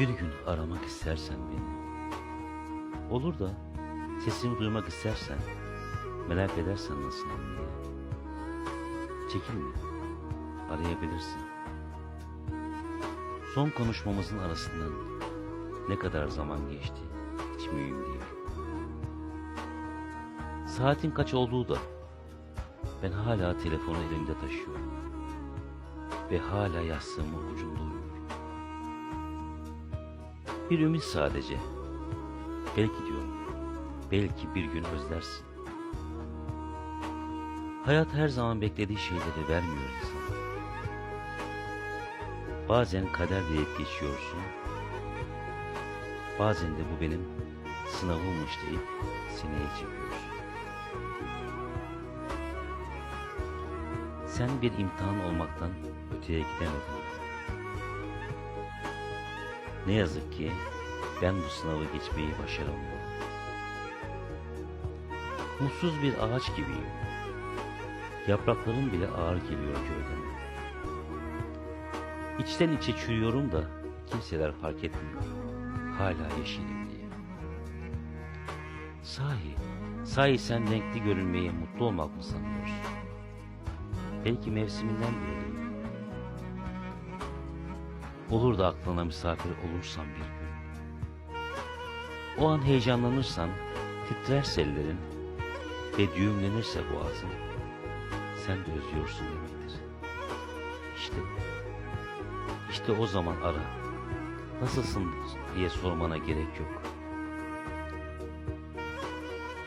Bir gün aramak istersen beni. Olur da sesimi duymak istersen, merak edersen nasılım diye. Çekinme, arayabilirsin. Son konuşmamızın arasından ne kadar zaman geçti hiç mühim değil. Saatin kaç olduğu da ben hala telefonu elimde taşıyorum. Ve hala yastığımın ucunda uyuyorum. Bir ümit sadece. Belki diyorum, belki bir gün özlersin. Hayat her zaman beklediği şeyleri vermiyor insana. Bazen kader deyip geçiyorsun. Bazen de bu benim sınavımmış deyip sineye çekiyorsun. Sen bir imtihan olmaktan öteye gidemedin. Ne yazık ki ben bu sınavı geçmeyi başaramıyorum. Mutsuz bir ağaç gibiyim. Yapraklarım bile ağır geliyor gövdeme. İçten içe çürüyorum da kimseler fark etmiyor. Hala yeşilim diye. Sahi, sahi sen renkli görünmeyi mutlu olmak mı sanıyorsun? Belki mevsiminden biriyim. Olur da aklına misafir olursan bir gün. O an heyecanlanırsan, titrerse ellerin ve düğümlenirse boğazın, sen de özlüyorsun demektir. İşte, işte o zaman ara. Nasılsın diye sormana gerek yok.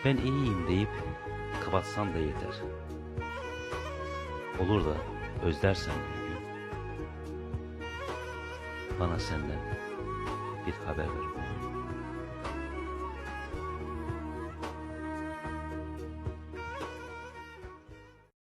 Ben iyiyim deyip kapatsan da yeter. Olur da özlersen gün bana senden bir haber ver.